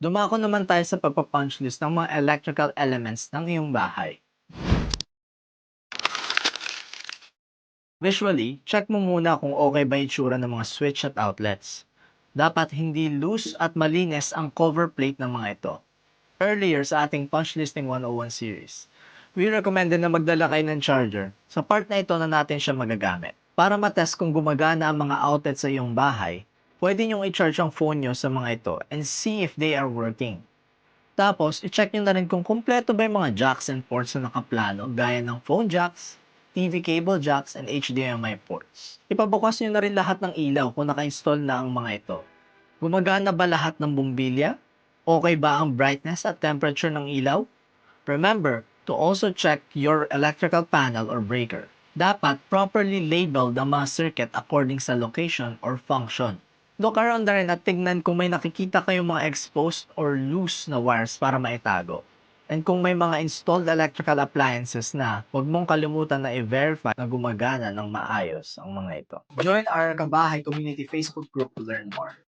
Dumako naman tayo sa pagpa-punch list ng mga electrical elements ng iyong bahay. Visually, check mo muna kung okay ba yung itsura ng mga switch at outlets. Dapat hindi loose at malinis ang cover plate ng mga ito. Earlier sa ating punch listing 101 series, we recommended na magdala kayo ng charger. Sa part na ito na natin siya magagamit. Para matest kung gumagana ang mga outlet sa iyong bahay, pwede niyong i-charge ang phone niyo sa mga ito and see if they are working. Tapos, i-check niyo na rin kung kumpleto ba yung mga jacks and ports na nakaplano gaya ng phone jacks, TV cable jacks, and HDMI ports. Ipabukas niyo na rin lahat ng ilaw kung naka-install na ang mga ito. Gumagana ba lahat ng bumbilya? Okay ba ang brightness at temperature ng ilaw? Remember to also check your electrical panel or breaker. Dapat properly labeled ang mga circuit according sa location or function. Look around na rin at tignan kung may nakikita kayong mga exposed or loose na wires para maitago. And kung may mga installed electrical appliances na, huwag mong kalimutan na i-verify na gumagana ng maayos ang mga ito. Join our Kabahay Community Facebook group to learn more.